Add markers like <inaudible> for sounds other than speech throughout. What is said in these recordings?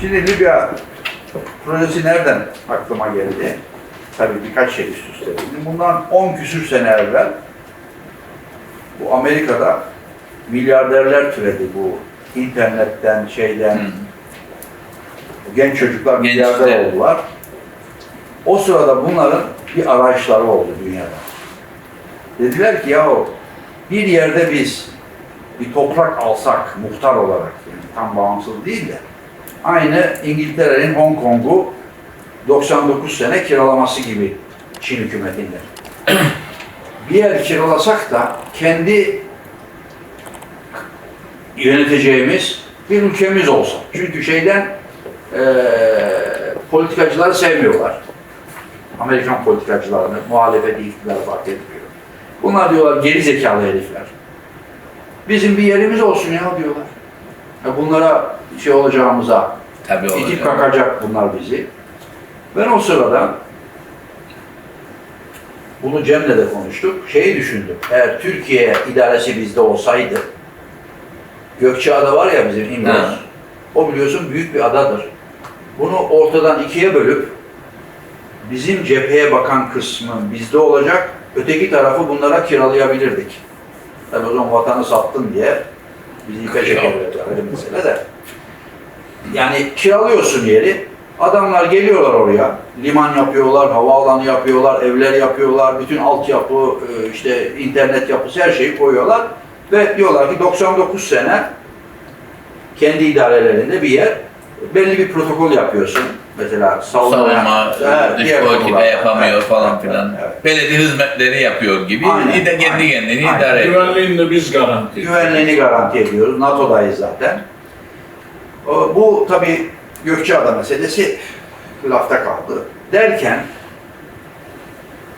Şimdi Libya projesi nereden aklıma geldi? Tabii birkaç şey üst üste. Şimdi bundan 10 küsür sene evvel bu Amerika'da milyarderler türedi bu internetten şeyden Hı. genç çocuklar Gençler. milyarder oldular. O sırada bunların bir araçları oldu dünyada. Dediler ki yahu bir yerde biz bir toprak alsak muhtar olarak yani tam bağımsız değil de aynı İngiltere'nin Hong Kong'u 99 sene kiralaması gibi Çin hükümetinde. <clears throat> bir yer kiralasak da kendi yöneteceğimiz bir ülkemiz olsa. Çünkü şeyden eee politikacıları sevmiyorlar. Amerikan politikacılarını, muhalefeti, iktidarı fark etmiyor. Bunlar diyorlar geri zekalı herifler. Bizim bir yerimiz olsun ya diyorlar. Ya bunlara şey olacağımıza, Tabii itip olacak. kakacak bunlar bizi. Ben o sırada bunu Cem'le de konuştuk. Şeyi düşündüm. Eğer Türkiye idaresi bizde olsaydı Gökçeada var ya bizim. Ha. O biliyorsun büyük bir adadır. Bunu ortadan ikiye bölüp bizim cepheye bakan kısmı bizde olacak. Öteki tarafı bunlara kiralayabilirdik. Tabii o zaman vatanı sattın diye bizi ipe çekerler. Öyle mesele de. Yani kiralıyorsun yeri. Adamlar geliyorlar oraya. Liman yapıyorlar, havaalanı yapıyorlar, evler yapıyorlar, bütün altyapı, e, işte internet yapısı her şeyi koyuyorlar. Ve diyorlar ki 99 sene kendi idarelerinde bir yer belli bir protokol yapıyorsun. Mesela savunma, Savunma, Evet, dış politika yapamıyor Evet, falan filan. evet. Belediye hizmetleri yapıyor gibi Aynen, de kendi aynen, kendini aynen. idare ediyor. Güvenliğini de biz garanti ediyoruz. Güvenliğini garanti ediyoruz. NATO'dayız zaten. O, Bu tabii Gökçeada meselesi lafta kaldı. Derken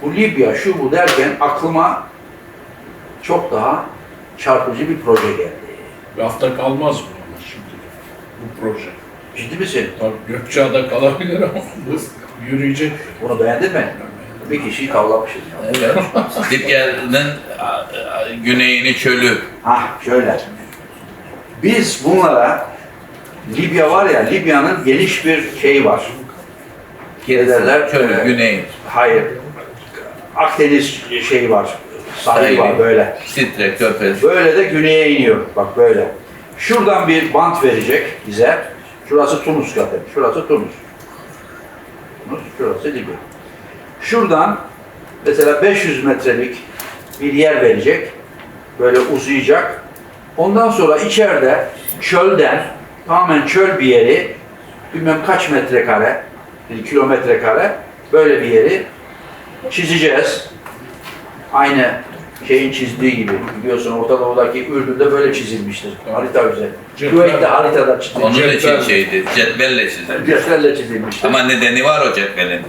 bu Libya şu bu derken aklıma çok daha çarpıcı bir proje geldi. Lafta kalmaz bu ama şimdi. Bu proje. Ciddi misin? Tabii Gökçeada kalabilir ama bu yürüyecek. Bunu beğendin mi? Bir kişiyi tavlamışız. ya. Evet. A- güneyini çölü. Hah şöyle. Biz bunlara Libya var ya Libya'nın geniş bir şeyi var. Derler? Ee, güney. Hayır. Akdeniz şeyi var. Sahili. var böyle. Sitre, Körfez. Böyle de güneye iniyor. Bak böyle. Şuradan bir bant verecek bize. Şurası Tunus zaten. Şurası Tunus. Tunus, şurası Libya. Şuradan mesela 500 metrelik bir yer verecek. Böyle uzayacak. Ondan sonra içeride çölden tamamen çöl bir yeri bilmem kaç metrekare, bir kilometre kare böyle bir yeri çizeceğiz. Aynı şeyin çizdiği gibi. Biliyorsun Orta Doğu'daki Ürdün'de böyle çizilmiştir. Harita üzerinde. Cetvel. Küveyt'te haritada Onun çizilmiştir. için Cetvel. şeydi, cetvelle çizildi. Cetvel'le çizilmiştir. Ama nedeni var o cetvelin.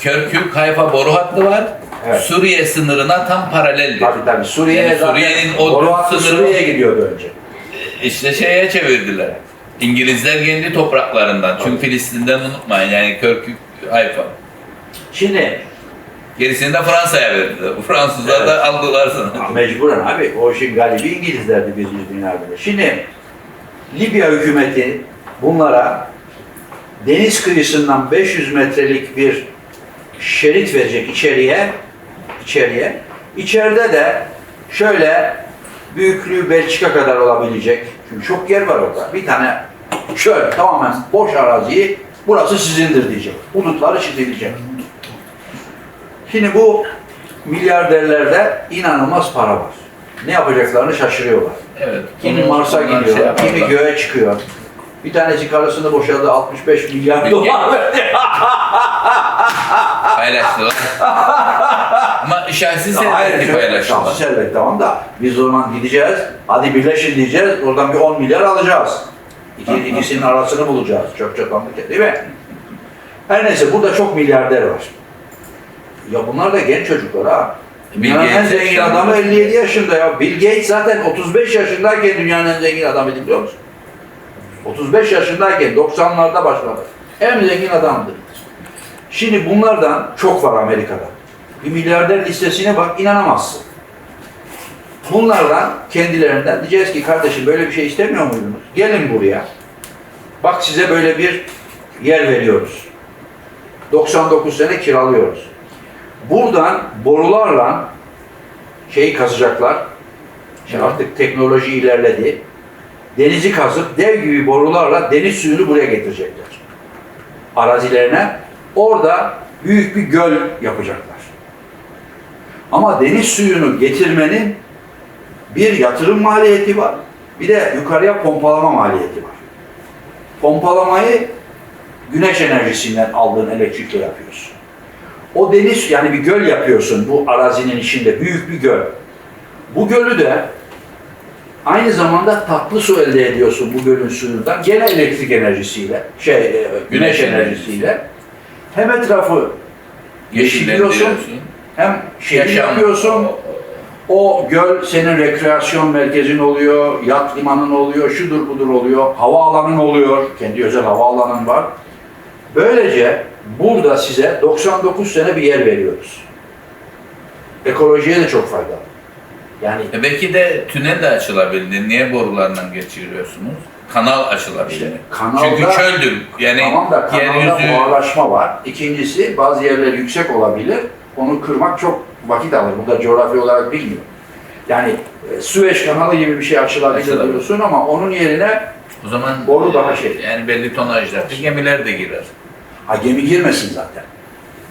Körkük Hayfa boru hattı var. Evet. Suriye sınırına tam paraleldir. Tabii tabii. Suriye'ye Yani Suriye'nin o boru hattı sınırı- Suriye'ye gidiyordu önce. İşte şeye çevirdiler. İngilizler kendi topraklarından. Çünkü Filistin'den unutmayın yani Körkük Hayfa. Şimdi Gerisini de Fransa'ya verdiler. Fransızlar da aldılar sana. mecburen abi o işin galibi İngilizlerdi Birinci Dünya Harbi'nde. Şimdi Libya hükümeti bunlara deniz kıyısından 500 metrelik bir şerit verecek içeriye. içeriye. İçeride de şöyle büyüklüğü Belçika kadar olabilecek. Çünkü çok yer var orada. Bir tane şöyle tamamen boş araziyi burası sizindir diyecek. Hudutları çizilecek. Şimdi bu milyarderlerde inanılmaz para var. Ne yapacaklarını şaşırıyorlar. Evet. Kimi Mars'a gidiyor, şey kimi göğe çıkıyor. Bir tanesi karısını boşadı 65 milyar dolar verdi. <laughs> Paylaştılar. Ama şahsi serveti paylaştılar. şahsi servet tamam da biz o zaman gideceğiz, hadi birleşin diyeceğiz, oradan bir 10 milyar alacağız. İki, ikisinin arasını bulacağız, çok çatanlık değil mi? Her neyse burada çok milyarder var. Ya bunlar da genç çocuklar ha. Dünyanın en zengin adamı 57 yaşında ya. Bill Gates zaten 35 yaşındayken dünyanın en zengin adamıydı biliyor musun? 35 yaşındayken 90'larda başladı. En zengin adamdı. Şimdi bunlardan çok var Amerika'da. Bir milyarder listesine bak inanamazsın. Bunlardan kendilerinden diyeceğiz ki kardeşim böyle bir şey istemiyor muydunuz? Gelin buraya. Bak size böyle bir yer veriyoruz. 99 sene kiralıyoruz. Buradan borularla şeyi kazacaklar. Şimdi artık teknoloji ilerledi. Denizi kazıp dev gibi borularla deniz suyunu buraya getirecekler. Arazilerine. Orada büyük bir göl yapacaklar. Ama deniz suyunu getirmenin bir yatırım maliyeti var. Bir de yukarıya pompalama maliyeti var. Pompalamayı güneş enerjisinden aldığın elektrikle yapıyorsun. O deniz yani bir göl yapıyorsun bu arazinin içinde büyük bir göl. Bu gölü de aynı zamanda tatlı su elde ediyorsun bu gölün suyundan. Gene elektrik enerjisiyle, şey e, güneş, enerjisiyle. Hem etrafı yeşilliyorsun hem şey Yaşam. yapıyorsun. O göl senin rekreasyon merkezin oluyor, yat limanın oluyor, şudur budur oluyor, havaalanın oluyor, kendi özel havaalanın var. Böylece burada size 99 sene bir yer veriyoruz. Ekolojiye de çok faydalı. Yani E belki de tünel de açılabilir. Niye borularından geçiriyorsunuz? Kanal açılabilir. İşte kanalda- Çünkü çöldür. Yani tamam da kanalda yeryüzü buharlaşma var. İkincisi bazı yerler yüksek olabilir. Onu kırmak çok vakit alır. Bu da coğrafi olarak bilmiyor. Yani e, Süveyş kanalı gibi bir şey açılabilir diyorsun ama onun yerine o zaman Boru daha şey. Yani belli tonajlarda gemiler de girer. ha, gemi girmesin zaten.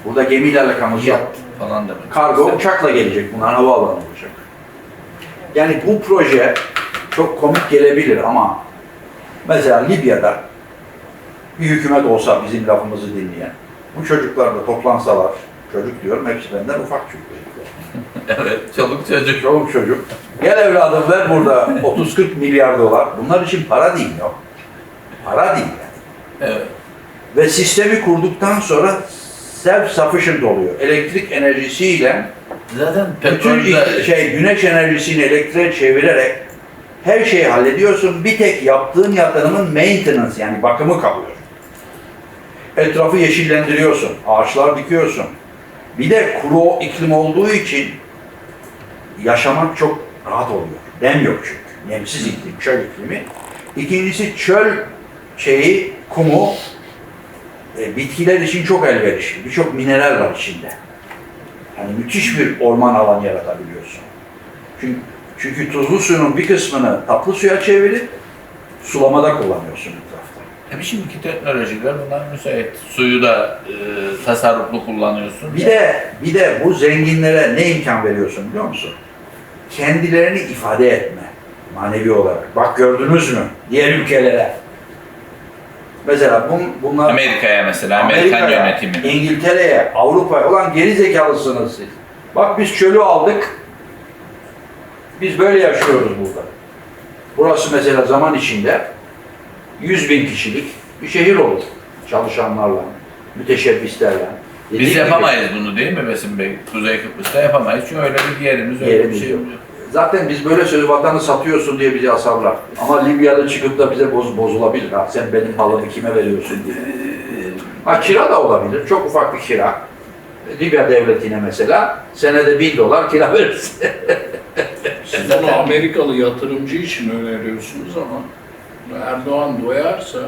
Burada gemiyle alakamız yok. Falan demek. Kargo İşte uçakla gelecek. Bunlar havaalanı olacak. Yani bu proje çok komik gelebilir ama mesela Libya'da bir hükümet olsa bizim lafımızı dinleyen, bu çocuklar da toplansalar, çocuk diyorum hepsi benden ufak çocuklar. <laughs> evet, çoluk çocuk. Çoluk çocuk. Gel evladım ver burada 30-40 milyar dolar. Bunlar için para değil yok. Para değil yani. Evet. Ve sistemi kurduktan sonra self-sufficient oluyor. Elektrik enerjisiyle Zaten bütün şey güneş enerjisini elektriğe çevirerek her şeyi hallediyorsun. Bir tek yaptığın yatırımın maintenance yani bakımı kalıyor. Etrafı yeşillendiriyorsun, ağaçlar dikiyorsun. Bir de kuru iklim olduğu için yaşamak çok rahat oluyor. Nem yok çünkü. Nemsiz iklim, çöl iklimi. İkincisi çöl şeyi, kumu e, bitkiler için çok elverişli. Birçok mineral var içinde. Yani müthiş bir orman alanı yaratabiliyorsun. Çünkü, çünkü tuzlu suyun bir kısmını tatlı suya çevirip sulamada kullanıyorsun. Tabii şimdiki teknolojiler buna müsait. Suyu da e, tasarruflu kullanıyorsun. Bir de bir de bu zenginlere ne imkan veriyorsun biliyor musun? Kendilerini ifade etme manevi olarak. Bak gördünüz mü diğer ülkelere. Mesela bun, bunlar Amerika'ya mesela, Amerikan Amerika'ya, yönetimi. İngiltere'ye, Avrupa'ya olan geri zekalısınız siz. Bak biz çölü aldık. Biz böyle yaşıyoruz burada. Burası mesela zaman içinde 100 bin kişilik bir şehir olur. Çalışanlarla, müteşebbislerle. Dediğim Biz gibi, yapamayız bunu değil mi Besim Bey? Kuzey Kıbrıs'ta yapamayız çünkü öyle bir yerimiz, öyle bir Yerimiz şey yok. yok. Zaten biz böyle söz vatanı satıyorsun diye bizi asarlar. Ama Libyalı çıkıp da bize boz, bozulabilir. Ha, sen benim malımı kime veriyorsun diye. Ha kira da olabilir. Çok ufak bir kira. Libya devletine mesela senede bin dolar kira verirsin. Siz onu Amerikalı yatırımcı için öneriyorsunuz ama Erdoğan doyarsa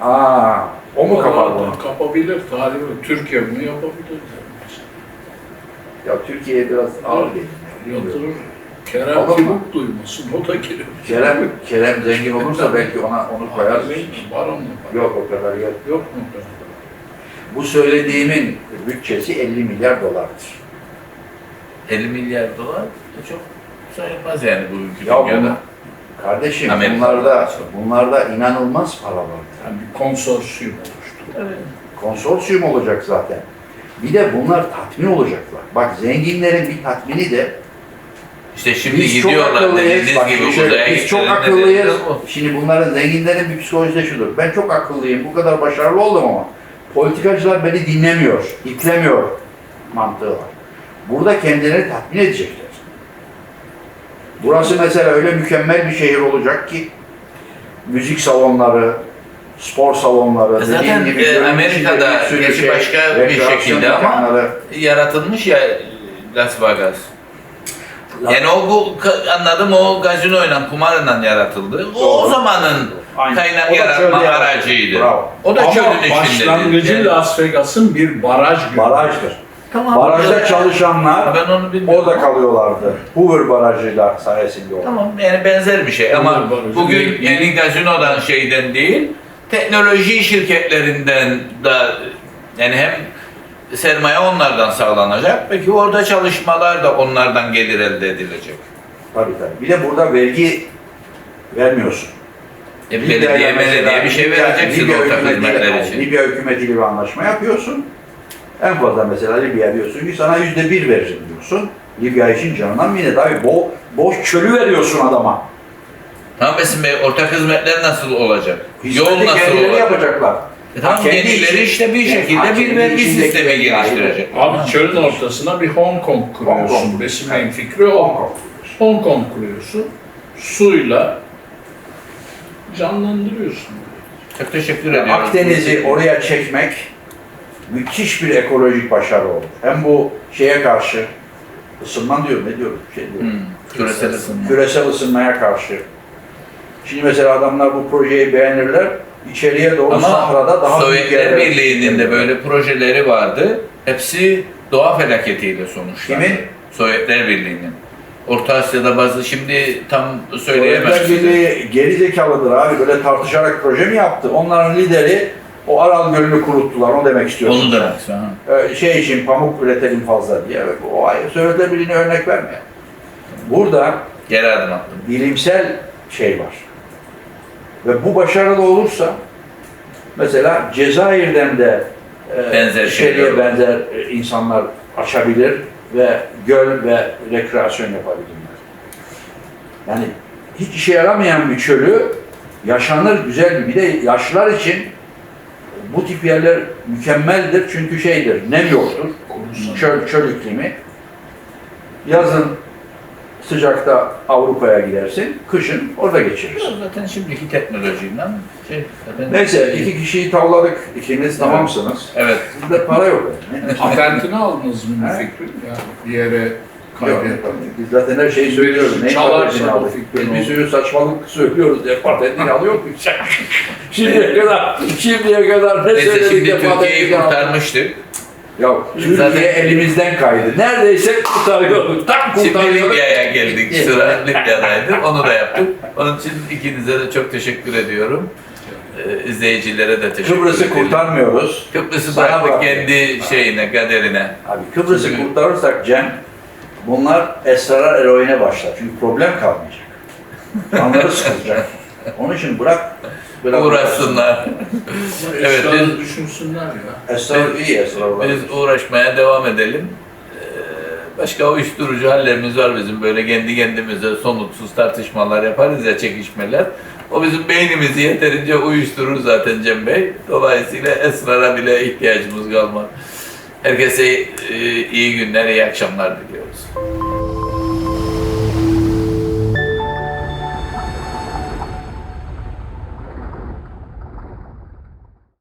Aa, o mu kapar bunu? Kapabilir. Talibi Türkiye bunu yapabilir. Ya Türkiye'ye biraz ağır geliyor. Yatırır. Kerem mu? Kibuk duymasın. O da girer. Kerem, Kerem zengin olursa belki ona onu koyarız. Var onun da. Yok o kadar yer. Yok mu? Bu söylediğimin bütçesi 50 milyar dolardır. 50 milyar dolar da çok sayılmaz yani bugünkü Ya dünyada. bunu, kardeşim Amerika. bunlarda, bunlarda inanılmaz para var. Yani bir konsorsiyum oluştu. Evet. Konsorsiyum olacak zaten. Bir de bunlar tatmin olacaklar. Bak zenginlerin bir tatmini de İşte şimdi biz çok gidiyorlar akıllıyız. dediğiniz Bak gibi uzaya biz çok akıllıyız. Şimdi bunların zenginlerin bir psikolojisi de şudur. Ben çok akıllıyım. Bu kadar başarılı oldum ama politikacılar beni dinlemiyor, itlemiyor mantığı var. Burada kendilerini tatmin edecekler. Burası mesela öyle mükemmel bir şehir olacak ki müzik salonları, spor salonları, Zaten, dediğim gibi e, Amerika'da gerçi başka bir şekilde ama-. Yaratılmış ya Las Vegas. Yani o bu anladım o gazinoyla kumarla yaratıldı. O, o zamanın Aynen. kaynak O da yaratma aracıydı. Bravo. O da Ama çölün içindedir. başlangıcı Yani- Las Vegas'ın bir baraj gibi. Barajdır. Tamam. Barajda çalışanlar Ben onu bilmiyorum. orada kalıyorlardı. Hoover barajıyla sayesinde oldu. Tamam yani benzer bir şey ama bugün yeni gazinodan şeyden değil teknoloji şirketlerinden da yani hem sermaye onlardan sağlanacak. Peki orada çalışmalar da onlardan gelir elde edilecek. Tabii tabii. Bir de burada vergi vermiyorsun. E, belediye belediye bir şey vereceksin Libya ortak hükümetiyle- hizmetler için. Libya hükümetiyle bir anlaşma yapıyorsun. En fazla mesela Libya diyorsun ki sana yüzde bir veririm diyorsun. Libya için canından minnet. Abi bo boş çölü veriyorsun adama. Tamam Besim Bey ortak hizmetler nasıl olacak? Yol Hizmeti nasıl kendileri olacak? yapacaklar. E tamam Kendi işte bir şekilde bir kendi vergi içindeki sistemi geliştirecek. Abi çölün ortasına bir Hong Kong kuruyorsun. Kong. Besim Bey'in fikri o. Hong Kong. Hong Kong kuruyorsun. Suyla canlandırıyorsun. Çok teşekkür ediyorum. Akdeniz'i oraya çekmek müthiş bir ekolojik başarı olur. Hem bu şeye karşı ısınma diyor ne diyorum şey diyorum. Hmm, küresel ısınma. küresel ısınmaya karşı. Şimdi mesela adamlar bu projeyi beğenirler. İçeriye doğru Ama sahrada daha büyük Sovyetler Birliği'nin de böyle projeleri vardı. Hepsi doğa felaketiyle sonuçlandı. Kimin? Sovyetler Birliği'nin. Orta Asya'da bazı şimdi tam söyleyemem. Sovyetler Birliği geri zekalıdır abi. Böyle tartışarak proje mi yaptı? Onların lideri o Aral Gölü'nü kuruttular. Onu demek istiyorsun. Onu demek istiyorum. Ee, şey için pamuk üretelim fazla diye. O ayrı. Sovyetler Birliği'ne örnek verme. Burada Geri adım attım. bilimsel şey var. Ve bu başarılı olursa mesela Cezayir'den de e, Benzer olur. benzer e, insanlar açabilir ve göl ve rekreasyon yapabilirler. Yani hiç işe yaramayan bir çölü yaşanır güzel bir de yaşlılar için bu tip yerler mükemmeldir çünkü şeydir nem yoktur çöl, çöl iklimi. Yazın sıcakta Avrupa'ya gidersin, kışın orada geçirirsin. Zaten şimdiki teknolojiyle şey zaten Neyse iki kişiyi tavladık, ikiniz tamamsınız. Evet. Sizde para yok. Yani. Patentini aldınız mı bu fikrin? Yani bir yere Yok, kaydetmek. Biz zaten her şeyi söylüyoruz. Neyin aldık? fikrin Biz bir sürü saçmalık söylüyoruz diye patentini alıyor muyuz? şimdiye kadar, şimdiye kadar ne Neyse söyledik şimdi de Türkiye'yi aldık? kurtarmıştık. Yok, Türkiye Zaten- elimizden kaydı. Neredeyse kurtarıyorduk. Tam Şimdi kurtarıyorduk. Libya'ya geldik. Sıra Libya'daydı. Onu da yaptık. Onun için ikinize de çok teşekkür ediyorum. Ee, izleyicilere de teşekkür Kıbrıs'ı kurtarmıyoruz. Kıbrıs'ı bıraktık bırak. kendi şeyine, kaderine. Abi Kıbrıs'ı Çünkü- kurtarırsak Cem, bunlar esrara eroine başlar. Çünkü problem kalmayacak. Kanları sıkılacak. Onun için bırak. bırak Uğraşsınlar. Evet, biz- düşünsünler ya. Esrar iyi esrar. Biz uğraşmaya devam edelim. Ee, Başka uyuşturucu hallerimiz var bizim böyle kendi kendimize sonuçsuz tartışmalar yaparız ya çekişmeler. O bizim beynimizi yeterince uyuşturur zaten Cem Bey. Dolayısıyla esrara bile ihtiyacımız kalmaz. Herkese e, iyi günler, iyi akşamlar Thanks.